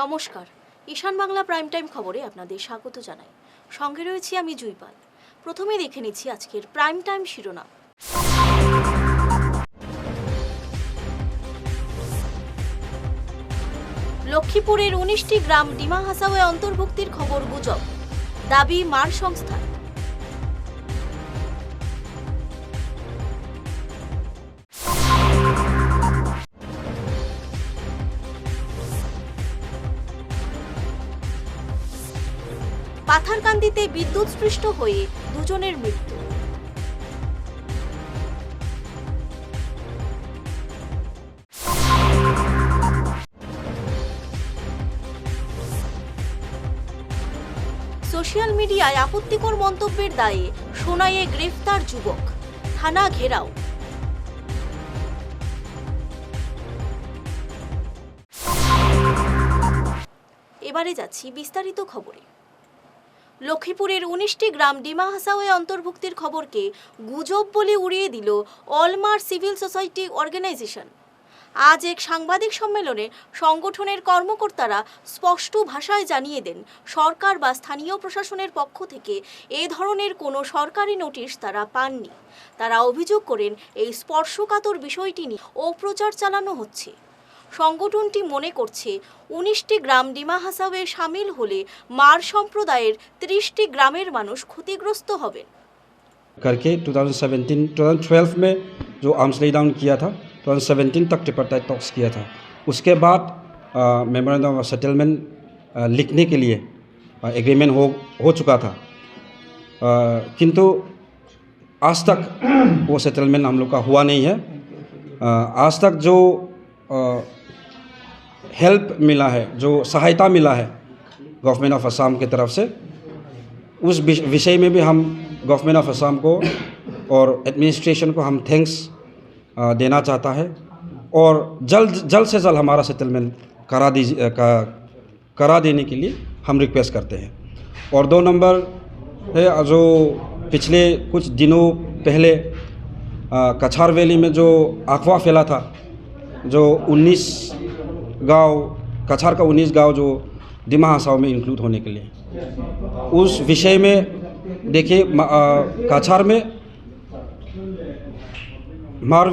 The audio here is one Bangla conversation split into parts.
নমস্কার। ঈশান বাংলা প্রাইম টাইম খবরে আপনাদের স্বাগত জানাই। সঙ্গে রয়েছি আমি জুইপাল। প্রথমে দেখে নিচ্ছি আজকের প্রাইম টাইম শিরোনাম। লক্ষ্মীপুরের উনিশটি গ্রাম ডিমা হাসাওয়ে অন্তর্ভুক্তির খবর গুজব। দাবি মার সংস্থার। পাথারকান্দিতে বিদ্যুৎস্পৃষ্ট হয়ে দুজনের মৃত্যু। সোশ্যাল মিডিয়ায় আপত্তিকর মন্তব্যের দায়ে সোনাইয়ে গ্রেফতার যুবক। থানা ঘেরাও। এবারে যাচ্ছি বিস্তারিত খবরে। লক্ষ্মীপুরের উনিশটি গ্রাম ডিমা হাসাওয়ে অন্তর্ভুক্তির খবরকে গুজব বলে উড়িয়ে দিল অলমার সিভিল সোসাইটি অর্গানাইজেশন। আজ এক সাংবাদিক সম্মেলনে সংগঠনের কর্মকর্তারা স্পষ্ট ভাষায় জানিয়ে দেন, সরকার বা স্থানীয় প্রশাসনের পক্ষ থেকে এ ধরনের কোনো সরকারি নোটিশ তারা পাননি। তারা অভিযোগ করেন, এই স্পর্শকাতর বিষয়টি নিয়ে অপ্রচার চালানো হচ্ছে। সংগঠনটি মনে করছে উনিশটি গ্রাম ডিমা হাসাবে সামিল হলে মার সম্প্রদায়ের ত্রিশটি গ্রামের মানুষ ক্ষতিগ্রস্ত হবেন करके 2017 2012 में जो आर्म्स ले डाउन किया था 2017 तक ट्रिपरटाइट टॉक्स किया था उसके बाद मेमोरेंडम ऑफ सेटलमेंट लिखने के लिए एग्रीमेंट हो हो चुका था अ, किंतु आज तक वो सेटलमेंट हम लोग का हुआ नहीं है अ, आज तक जो हेल्प मिला है जो सहायता मिला है गवर्नमेंट ऑफ़ असम की तरफ़ से। उस विषय में भी हम गवर्नमेंट ऑफ़ असम को और एडमिनिस्ट्रेशन को हम थैंक्स देना चाहता है। और जल्द जल्द से जल्द हमारा सेटलमेंट करा दीजिए का, करा देने के लिए हम रिक्वेस्ट करते हैं। और दो नंबर है जो पिछले कुछ दिनों पहले कछार वैली में जो अफवाह फैला था जो 19 गाँव, कछार का 19 गाँव जो दिमा हसाव में इंक्लूड होने के लिए। उस विषय में, देखिए कछार में मार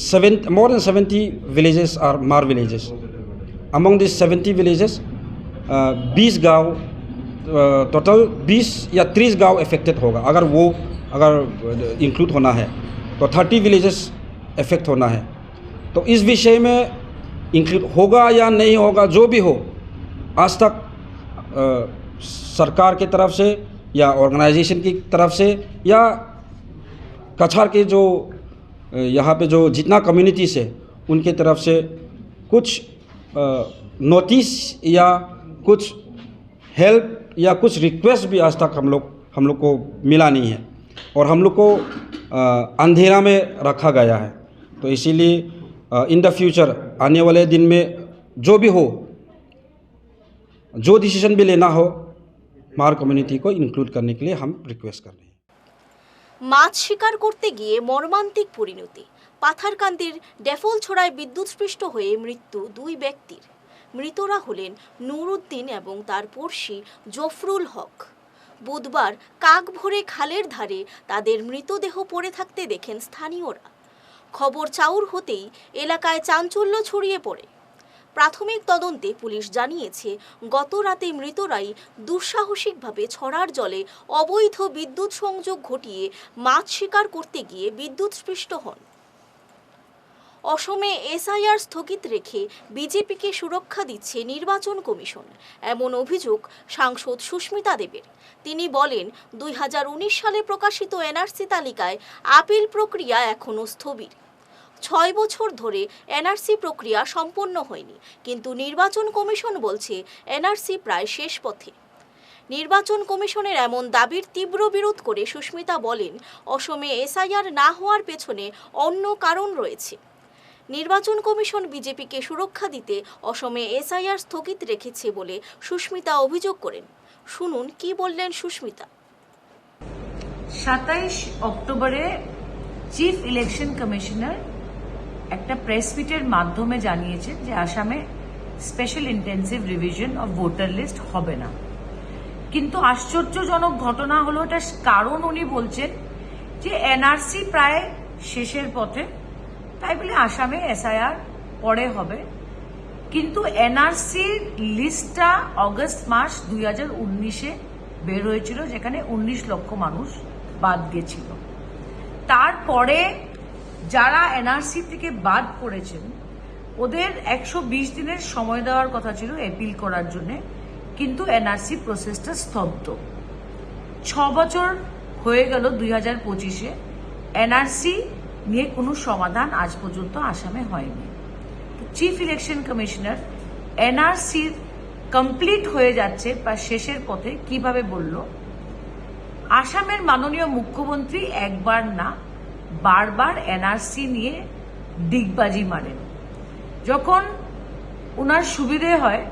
seven more than seventy villages are मार villages among this seventy villages बीस गाँव टोटल बीस या तीस गाँव इफेक्टेड होगा। अगर वो, अगर इंक्लूड होना है तो थर्टी विलेजेस इफ़ेक्ट होना है। तो इस विषय में होगा या नहीं होगा जो भी हो आज तक अ, सरकार की तरफ़ से या ऑर्गेनाइजेशन की तरफ़ से या कछार के जो यहाँ पे जो जितना कम्युनिटीज़ है उनके तरफ़ से कुछ नोटिस या कुछ हेल्प या कुछ रिक्वेस्ट भी आज तक हम लोग हम लोग को मिला नहीं है। और हम लोग को अंधेरा में रखा गया है। तो इसीलिए इन द फ्यूचर आने वाले दिन में जो भी हो जो डिसीजन भी लेना हो मार कम्युनिटी को इंक्लूड करने के लिए हम रिक्वेस्ट कर रहे हैं মাছ শিকার করতে গিয়ে মর্মান্তিক পরিণতি পাথারকান্দির ডেফল ছড়ায় বিদ্যুৎস্পৃষ্ট হয়ে মৃত্যু দুই ব্যক্তির মৃতরা হলেন নুরুদ্দিন এবং তার পড়শি জফরুল হক বুধবার কাক ভরে খালের ধারে তাদের মৃতদেহ পড়ে থাকতে দেখেন স্থানীয়রা খবর চাউর হতেই এলাকায় চাঞ্চল্য ছড়িয়ে পড়ে। প্রাথমিক তদন্তে পুলিশ জানিয়েছে, গত রাতে মৃতরাই দুঃসাহসিকভাবে ছড়ার জলে অবৈধ বিদ্যুৎ সংযোগ ঘটিয়ে মাছ শিকার করতে গিয়ে বিদ্যুৎস্পৃষ্ট হন। অসমে এসআইআর স্থগিত রেখে বিজেপিকে সুরক্ষা দিচ্ছে নির্বাচন কমিশন। এমন অভিযোগ সাংসদ সুস্মিতা দেবের। তিনি বলেন, দুই হাজার উনিশ সালে প্রকাশিত এনআরসি তালিকায় আপিল প্রক্রিয়া এখনও স্থবির। ছয় বছর ধরে এনআরসি প্রক্রিয়া সম্পন্ন হয়নি, কিন্তু নির্বাচন কমিশন বলছে এনআরসি প্রায় শেষ পথে। নির্বাচন কমিশনের এমন দাবির তীব্র বিরোধ করে সুস্মিতা বলেন, অসমে এসআইআর না হওয়ার পেছনে অন্য কারণ রয়েছে। নির্বাচন কমিশন বিজেপিকে সুরক্ষা দিতে অসমে এসআইআর স্থগিত রেখেছে বলে সুস্মিতা অভিযোগ করেন। শুনুন, কি বললেন সুস্মিতা? সাতাইশ অক্টোবরে চিফ ইলেকশন কমিশনার একটা প্রেস মিটের মাধ্যমে জানিয়েছেন যে আসামে special intensive revision of voter list হবে না। কিন্তু আশ্চর্যজনক ঘটনা হলো, এটা কারণ উনি বলছেন যে এনআরসি প্রায় শেষের পথে তাই বলে আসামে এসআইআর পরে হবে। কিন্তু এনআরসির লিস্টটা অগস্ট মাস দুই হাজার উনিশে বের হয়েছিল, যেখানে উনিশ লক্ষ মানুষ বাদ গেছিল। তারপরে যারা এনআরসি থেকে বাদ পড়েছেন, ওদের একশো বিশ দিনের সময় দেওয়ার কথা ছিল অ্যাপিল করার জন্য, কিন্তু এনআরসি প্রসেসটা স্তব্ধ। ছ বছর হয়ে গেল দুই হাজার পঁচিশে। এনআরসি নিয়ে কোনো সমাধান আজ পর্যন্ত আসামে হয়নি। চিফ ইলেকশন কমিশনার এনআরসির কমপ্লিট হয়ে যাচ্ছে বা শেষের পথে কীভাবে বলল? আসামের মাননীয় মুখ্যমন্ত্রী একবার না বারবার এনআরসি নিয়ে ডিগবাজি মারেন। যখন ওনার সুবিধে হয়,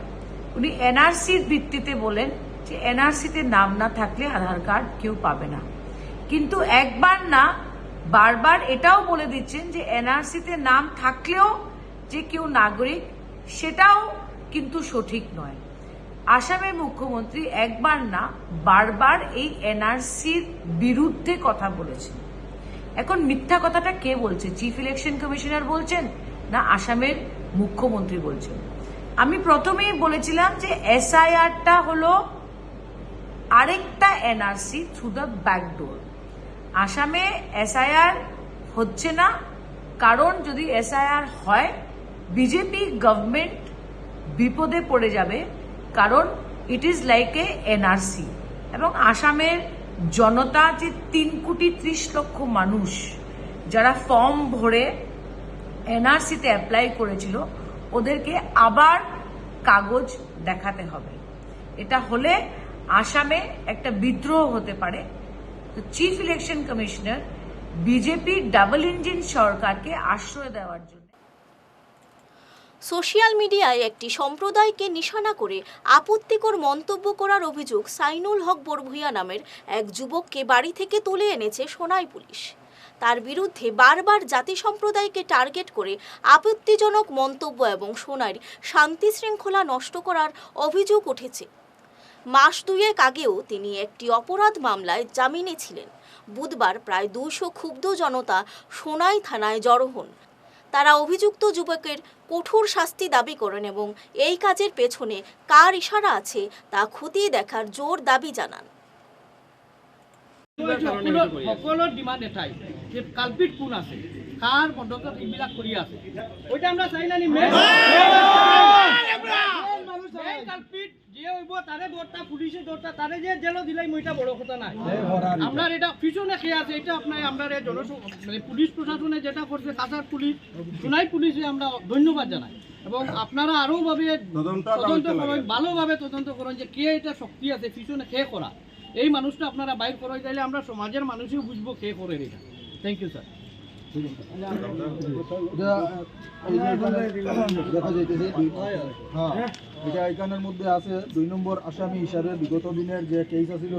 উনি এনআরসির ভিত্তিতে বলেন যে এনআরসিতে নাম না থাকলে আধার কার্ড কেউ পাবে না। কিন্তু একবার না বারবার এটাও বলে দিচ্ছেন যে এনআরসিতে নাম থাকলেও যে কেউ নাগরিক, সেটাও কিন্তু সঠিক নয়। আসামের মুখ্যমন্ত্রী একবার না, বারবার এই এনআরসির বিরুদ্ধে কথা বলেছেন। এখন মিথ্যা কথাটা কে বলছে? চিফ ইলেকশন কমিশনার বলছেন না আসামের মুখ্যমন্ত্রী বলছেন? আমি প্রথমেই বলেছিলাম যে এসআইআরটা হলো আরেকটা এনআরসি থ্রু দ্য ব্যাকডোর আসামে এসআইআর হচ্ছে না। কারণ যদি এসআইআর হয় বিজেপি গভর্নমেন্ট বিপদে পড়ে যাবে। কারণ it is like a NRC এবং আসামের জনতা যে তিন কোটি ত্রিশ লক্ষ মানুষ, যারা ফর্ম ভরে এনআরসিতে অ্যাপ্লাই করেছিল, ওদেরকে আবার কাগজ দেখাতে হবে। এটা হলে আসামে একটা বিদ্রোহ হতে পারে। তো chief election commissioner BJP double engine সরকারকে আশ্রয় দেওয়ার জন্য। সোশ্যাল মিডিয়ায় একটি সম্প্রদায়কে নিশানা করে আপত্তিকর মন্তব্য করার অভিযোগ সাইনুল হক বরভুইয়া নামের এক যুবককে বাড়ি থেকে তুলে এনেছে সোনাই পুলিশ। তার বিরুদ্ধে বারবার জাতি সম্প্রদায়কে টার্গেট করে আপত্তিজনক মন্তব্য এবং সোনার শান্তি শৃঙ্খলা নষ্ট করার অভিযোগ উঠেছে। মাস দুয়েক আগেও তিনি একটি অপরাধ মামলায় জামিনে ছিলেন বুধবার প্রায় দুশো ক্ষুব্ধ জনতা সোনাই থানায় জড়ো হন তারা অভিযুক্ত যুবকের কঠোর শাস্তি দাবি করেন এবং এই কাজের পেছনে কার ইশারা আছে তা খতিয়ে দেখার জোর দাবি জানান সকলো ডিমাণ্ড এটাই যে কালপিট কোন আছে মদতত এইবিলাক কৰি আছে ওইটা আমরা চাই না নি কালপিট যে হইব তারে দৌড়টা পুলিশে দৌড়টা তারে যে জেল দিলাই মইটা বড় কথা নাই। আপনার এটা পিছনে খেয়ে আছে এটা আপনার আমরা জন মানে পুলিশ প্রশাসনে যেটা করছে কাছাড় পুলিশ সোনাই পুলিশে আমরা ধন্যবাদ জানাই। এবং আপনারা আরও ভাবে তদন্ত করেন ভালোভাবে তদন্ত করেন যে কে এটা শক্তি আছে পিছনে খেয়ে করা। এই মানুষটা আপনারা বাইর করে দিলে আমরা সমাজের মানুষও বুঝব কে করে এটা থ্যাংক ইউ স্যার এটা এখানের মধ্যে আছে দুই নম্বর আসামি হিসাবে বিগত দিনের যে কেস আছিল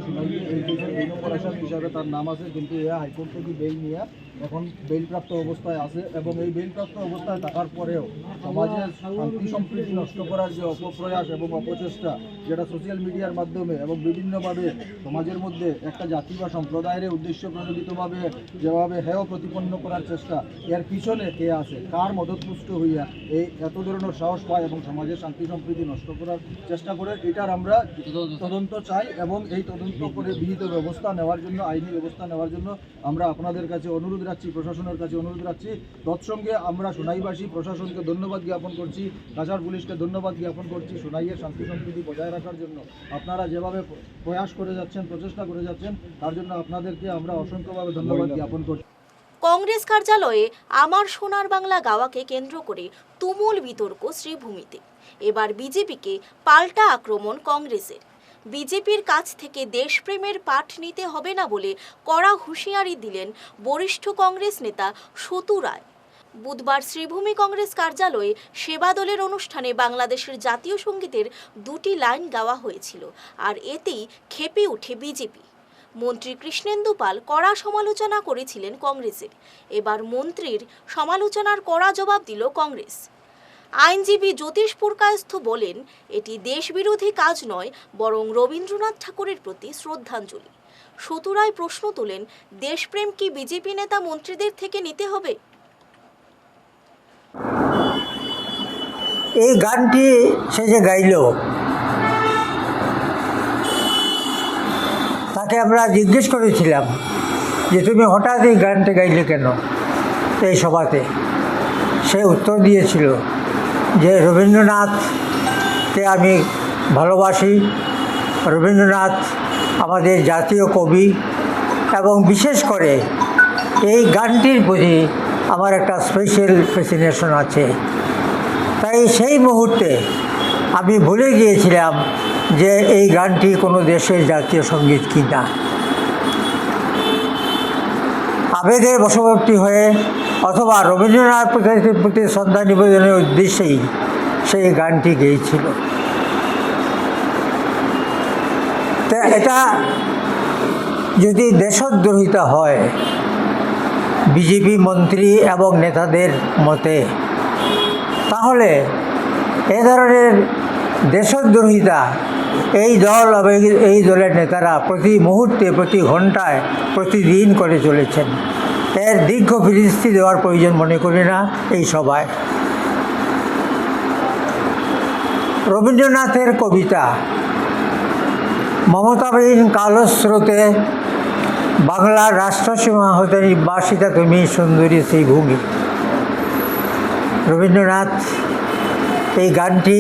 এই দুই নম্বর আসামি হিসাবে তার নাম আছে কিন্তু এ হাইকোর্ট থেকে বেল নিয়ে এখন বেলপ্রাপ্ত অবস্থায় আছে এবং এই বেলপ্রাপ্ত অবস্থায় থাকার পরেও সমাজের শান্তি সম্প্রীতি নষ্ট করার যে অপপ্রয়াস এবং অপচেষ্টা যেটা সোশ্যাল মিডিয়ার মাধ্যমে এবং বিভিন্নভাবে সমাজের মধ্যে একটা জাতি বা সম্প্রদায়ের উদ্দেশ্য প্রণোদিতভাবে যেভাবে হেয় প্রতিপন্ন করার চেষ্টা, এর পিছনে কে আছে? কার মদতপুষ্ট হইয়া এই এত ধরনের সাহস পায় এবং সমাজের শান্তি সম্প্রীতি নষ্ট করার চেষ্টা করে? এটার আমরা তদন্ত চাই এবং এই তদন্ত করে বিহিত ব্যবস্থা নেওয়ার জন্য, আইনি ব্যবস্থা নেওয়ার জন্য আমরা আপনাদের কাছে অনুরোধ রাখছি, প্রশাসনের কাছে অনুরোধ রাখছি। তৎসঙ্গে আমরা সোনাইবাসী প্রশাসনকে ধন্যবাদ জ্ঞাপন করছি, কাছাড় পুলিশকে ধন্যবাদ জ্ঞাপন করছি সোনাইয়ের শান্তি সম্প্রীতি বজায় রাখার জন্য। আপনারা যেভাবে প্রয়াস করে যাচ্ছেন, প্রচেষ্টা করে যাচ্ছেন, তার জন্য আপনাদেরকে আমরা অসংখ্যভাবে ধন্যবাদ জ্ঞাপন করছি। কংগ্রেস কার্যালয়ে আমার সোনার বাংলা গাওয়াকে কেন্দ্র করে তুমুল বিতর্ক শ্রীভূমিতে। এবার বিজেপিকে পাল্টা আক্রমণ কংগ্রেসের। বিজেপির কাছ থেকে দেশপ্রেমের পাঠ নিতে হবে না বলে কড়া হুঁশিয়ারি দিলেন বরিষ্ঠ কংগ্রেস নেতা সতু রায়। বুধবার শ্রীভূমি কংগ্রেস কার্যালয়ে সেবা দলের অনুষ্ঠানে বাংলাদেশের জাতীয় সঙ্গীতের দুটি লাইন গাওয়া হয়েছিল, আর এতেই খেপে ওঠে বিজেপি। মন্ত্রী কৃষ্ণেন্দু পাল কড়া সমালোচনা করেছিলেন কংগ্রেসের। এবার মন্ত্রীর সমালোচনার কড়া জবাব দিল কংগ্রেস। আইনজীবী জ্যোতিষ পুরকায়স্থ বলেন, এটি দেশবিরোধী কাজ নয়, বরং রবীন্দ্রনাথ ঠাকুরের প্রতি শ্রদ্ধাঞ্জলি। সতুরায় প্রশ্ন তোলেন, দেশপ্রেম কি বিজেপি নেতা মন্ত্রীদের থেকে নিতে হবে? এই গানটি সে যে গাইল, তাকে আমরা জিজ্ঞেস করেছিলাম যে তুমি হঠাৎ এই গানটা গাইলে কেন? এই সভাতে। সে উত্তর দিয়েছিল যে রবীন্দ্রনাথকে আমি ভালোবাসি। রবীন্দ্রনাথ আমাদের জাতীয় কবি এবং বিশেষ করে এই গানটির প্রতি আমার একটা স্পেশাল ফেসিনেশন আছে। তাই সেই মুহূর্তে আমি ভুলে গিয়েছিলাম যে এই গানটি কোনো দেশের জাতীয় সংগীত কি না আবেগের বশবর্তী হয়ে অথবা রবীন্দ্রনাথ প্রতি- শ্রদ্ধা নিবেদনের উদ্দেশ্যেই সেই গানটি গেয়েছিল। তা এটা যদি দেশদ্রোহিতা হয়, বিজেপি মন্ত্রী এবং নেতাদের মতে, তাহলে এ ধরনের দেশদ্রোহিতা এই দল এই দলের নেতারা প্রতি মুহূর্তে, প্রতি ঘন্টায় প্রতিদিন করে চলেছেন। এর দীর্ঘ ফিরিস্তি দেওয়ার প্রয়োজন মনে করি না এই সভায়। রবীন্দ্রনাথের কবিতা, মমতাবিহীন কালো স্রোতে বাংলার রাষ্ট্রসীমা হতে নির্বাসিতা তুমি সুন্দরী সেই ভূমি রবীন্দ্রনাথ এই গানটি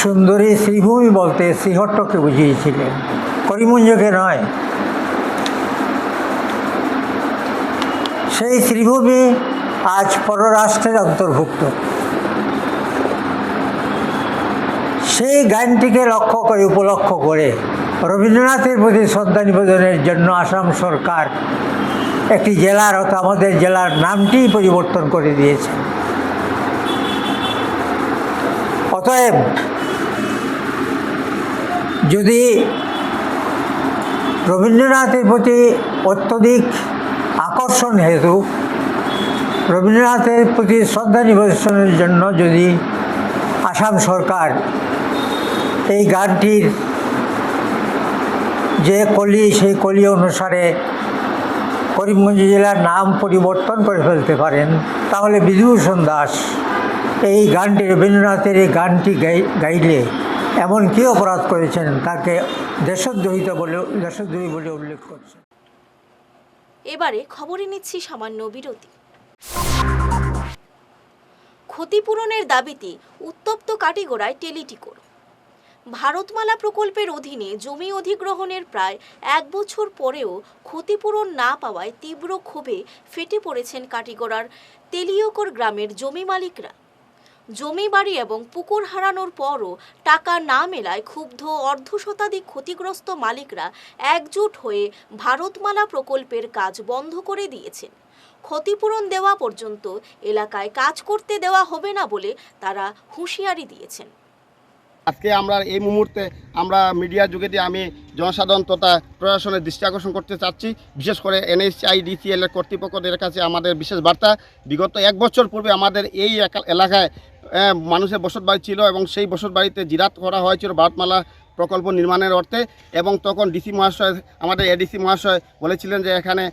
সুন্দরী শ্রীভূমি বলতে শ্রীহট্টকে বুঝিয়েছিলেন। করিমঞ্জকে নয় সেই শ্রীভূমি আজ পররাষ্ট্রের অন্তর্ভুক্ত। সেই গানটিকে লক্ষ্য করে উপলক্ষ করে রবীন্দ্রনাথের প্রতি শ্রদ্ধা নিবেদনের জন্য আসাম সরকার একটি জেলার অর্থাৎ আমাদের জেলার নামটিই পরিবর্তন করে দিয়েছে। অতএব যদি রবীন্দ্রনাথের প্রতি অত্যধিক আকর্ষণ হেতু রবীন্দ্রনাথের প্রতি শ্রদ্ধা নিবেদনের জন্য যদি আসাম সরকার এই গানটির যে কলি, সেই কলি অনুসারে করিমগঞ্জ জেলার নাম পরিবর্তন করে ফেলতে পারেন, তাহলে বিধুভূষণ দাস এই গানটি, রবীন্দ্রনাথের এই গানটি গাই, গাইলে এমন কী অপরাধ করেছেন তাকে দেশদ্রোহিত বলে, দেশদ্রোহী বলে উল্লেখ করছে এবারে খবরে নিচ্ছি সামান্য বিরতি। ক্ষতিপূরণের দাবিতে উত্তপ্ত কাটিগড়ায় টেলিটিকোর ভারতমালা প্রকল্পের অধীনে জমি অধিগ্রহণের প্রায় এক বছর পরেও ক্ষতিপূরণ না পাওয়ায় তীব্র ক্ষোভে ফেটে পড়েছেন কাটিগড়ার তেলিয়কর গ্রামের জমি মালিকরা। জমি বাড়ি এবং পুকুর হারানোর পরও টাকা না মেলায় ক্ষুব্ধ অর্ধ শতাধিক ক্ষতিগ্রস্ত মালিকরা একজোট হয়ে ভারতমালা প্রকল্পের কাজ বন্ধ করে দিয়েছেন। ক্ষতিপূরণ দেওয়া পর্যন্ত এলাকায় কাজ করতে দেওয়া হবে না বলে তারা হুঁশিয়ারি দিয়েছেন। আজকে আমরা এই মুহূর্তে আমরা মিডিয়ার যুগে দিয়ে আমি জনসাধারণ তথা প্রশাসনের দৃষ্টি আকর্ষণ করতে চাচ্ছি। বিশেষ করে এনএসআই ডিসিএল এর কর্তৃপক্ষদের কাছে আমাদের বিশেষ বার্তা। বিগত এক বছর পূর্বে আমাদের এই এলাকায় মানুষের বসত বাড়ি ছিল এবং সেই বসত বাড়িতে জিরাত করা হয়েছিল ভারতমালা প্রকল্প নির্মাণের অর্থে এবং তখন ডিসি মহাশয়, আমাদের এডিসি মহাশয় বলেছিলেন যে এখানে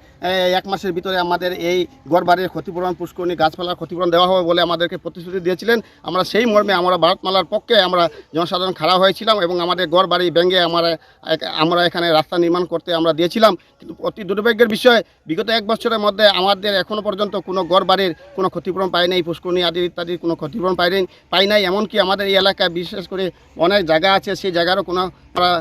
এক মাসের ভিতরে আমাদের এই গড়বাড়ির ক্ষতিপূরণ, পুষ্করণী গাছপালার ক্ষতিপূরণ দেওয়া হবে বলে আমাদেরকে প্রতিশ্রুতি দিয়েছিলেন। আমরা সেই মর্মে আমরা ভারতমালার পক্ষে আমরা জনসাধারণ খাড়া হয়েছিলাম এবং আমাদের গড়বাড়ি ব্যাঙ্গে আমরা আমরা এখানে রাস্তা নির্মাণ করতে আমরা দিয়েছিলাম। কিন্তু অতি দুর্ভাগ্যের বিষয়, বিগত এক বছরের মধ্যে আমাদের এখনও পর্যন্ত কোনো গড়বাড়ির কোনো ক্ষতিপূরণ পাই নাই, পুষ্করণী আদি ইত্যাদির কোনো ক্ষতিপূরণ পাই নাই পাই নাই। এমনকি আমাদের এই এলাকায় বিশেষ করে অনেক জায়গা আছে, সেই জায়গারও কোনো আমরা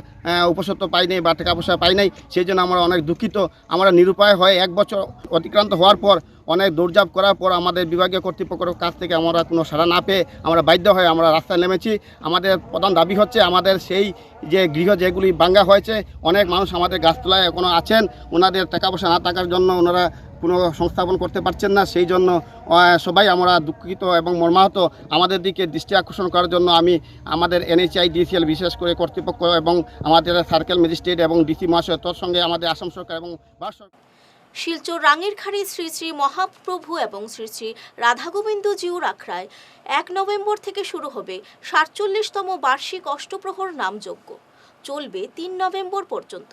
উপসত্ব পাই নাই বা টাকা পয়সা পাই নাই, সেই জন্য আমরা অনেক দুঃখিত। আমরা নিরুপায় হয়ে এক বছর অতিক্রান্ত হওয়ার পর, অনেক দৌড়ঝাঁপ করার পর আমাদের বিভাগীয় কর্তৃপক্ষের কাছ থেকে আমরা কোনো সাড়া না পেয়ে আমরা বাধ্য হয়ে আমরা রাস্তায় নেমেছি। আমাদের প্রধান দাবি হচ্ছে, আমাদের সেই যে গৃহ যেগুলি ভাঙ্গা হয়েছে, অনেক মানুষ আমাদের গাছতলায় এখনও আছেন। ওনাদের টাকা পয়সা না থাকার জন্য ওনারা কোনো সংস্থাপন করতে পারছেন না, সেই জন্য সবাই আমরা দুঃখিত এবং মর্মাহত। আমাদের দিকে দৃষ্টি আকর্ষণ করার জন্য আমি আমাদের এনএইচআই ডিসিএল বিশেষ করে কর্তৃপক্ষ এবং আমাদের সার্কেল ম্যাজিস্ট্রেট এবং ডিসি মহাশয় তোর সঙ্গে আমাদের আসাম সরকার এবং ভারত সরকার শিলচর রাঙেরখাড়ি শ্রী শ্রী মহাপ্রভু এবং শ্রী শ্রী রাধাগোবিন্দ জিউর আখড়ায় এক নভেম্বর থেকে শুরু হবে সাতচল্লিশতম বার্ষিক অষ্টপ্রহর নামযজ্ঞ। চলবে তিন নভেম্বর পর্যন্ত।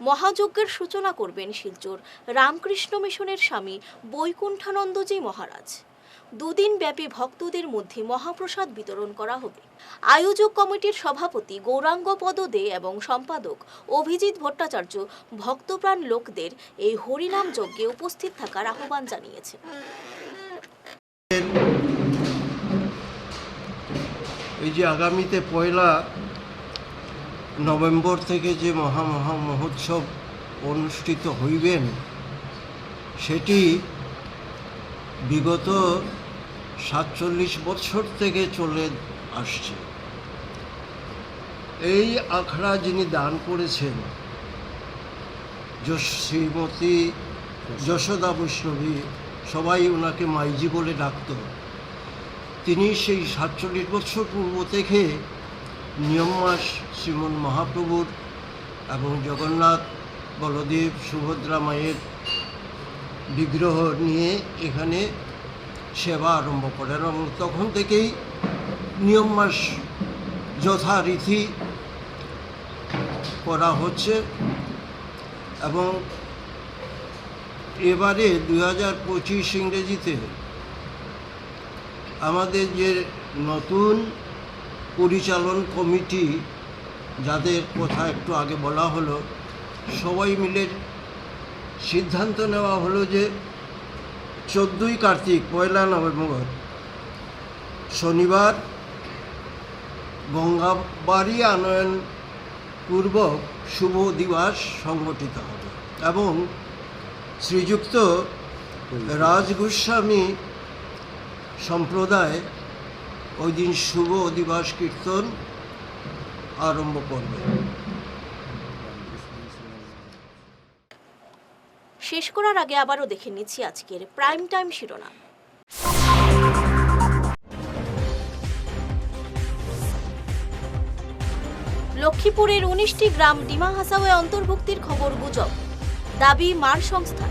মহাযজ্ঞের সূচনা করবেন শিলচর। রামকৃষ্ণ মিশনের স্বামী বৈকুণ্ঠানন্দজি মহারাজ। দুদিন ব্যাপী ভক্তদের মধ্যে মহাপ্রসাদ বিতরণ করা হবে। আয়োজক কমিটির সভাপতি গৌরাঙ্গ পদ দে এবং সম্পাদক অভিজিৎ ভট্টাচার্য ভক্তপ্রাণ লোকদের এই হরিনাম যজ্ঞে উপস্থিত থাকার আহ্বান জানিয়েছেন। এই যে আগামীতে পয়লা নভেম্বর থেকে যে মহা মহা মহোৎসব অনুষ্ঠিত হইবেন, সেটি বিগত সাতচল্লিশ বছর থেকে চলে আসছে। এই আখড়া যিনি দান করেছেন শ্রীমতী যশোদা বৈষ্ণবী, সবাই ওনাকে মাইজি বলে ডাকতো। তিনি সেই সাতচল্লিশ বছর পূর্ব থেকে নিয়ম মাস শ্রীমন মহাপ্রভুর এবং জগন্নাথ বলদেব সুভদ্রা মায়ের বিগ্রহ নিয়ে এখানে সেবা আরম্ভ করেন এবং তখন থেকেই নিয়ম মাস যথারীতি করা হচ্ছে এবং এবারে দু হাজার পঁচিশ ইংরেজিতে আমাদের যে নতুন পরিচালন কমিটি, যাদের কথা একটু আগে বলা হলো, সবাই মিলে সিদ্ধান্ত নেওয়া হলো যে চোদ্দোই কার্তিক, পয়লা নভেম্বর, শনিবার গঙ্গাবাড়ি আনয়ন পূর্বক শুভ দিবস সংগঠিত হবে এবং শ্রীযুক্ত রাজগোস্বামী সম্প্রদায় ওই দিন শুভ অধিবাস কীর্তন আরম্ভ করবে। শেষ করার আগে আবারও দেখে নিচ্ছি আজকের প্রাইম টাইম শিরোনাম। লক্ষ্মীপুরের উনিশটি গ্রাম ডিমা হাসাওয়ে অন্তর্ভুক্তির খবর গুজব। দাবি মার সংস্থা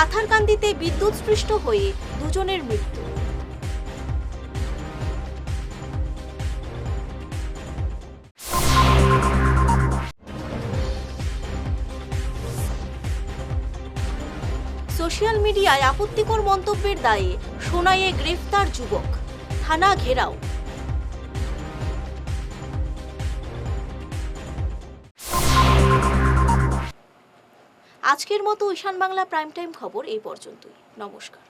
পাথারকান্দিতে বিদ্যুৎস্পৃষ্ট হয়ে দুজনের মৃত্যু। সোশ্যাল মিডিয়ায় আপত্তিকর মন্তব্যের দায়ে সোনাইয়ে গ্রেফতার যুবক। থানা ঘেরাও। আজকের মতো ঈশান বাংলা প্রাইম টাইম খবর এই পর্যন্তই। নমস্কার।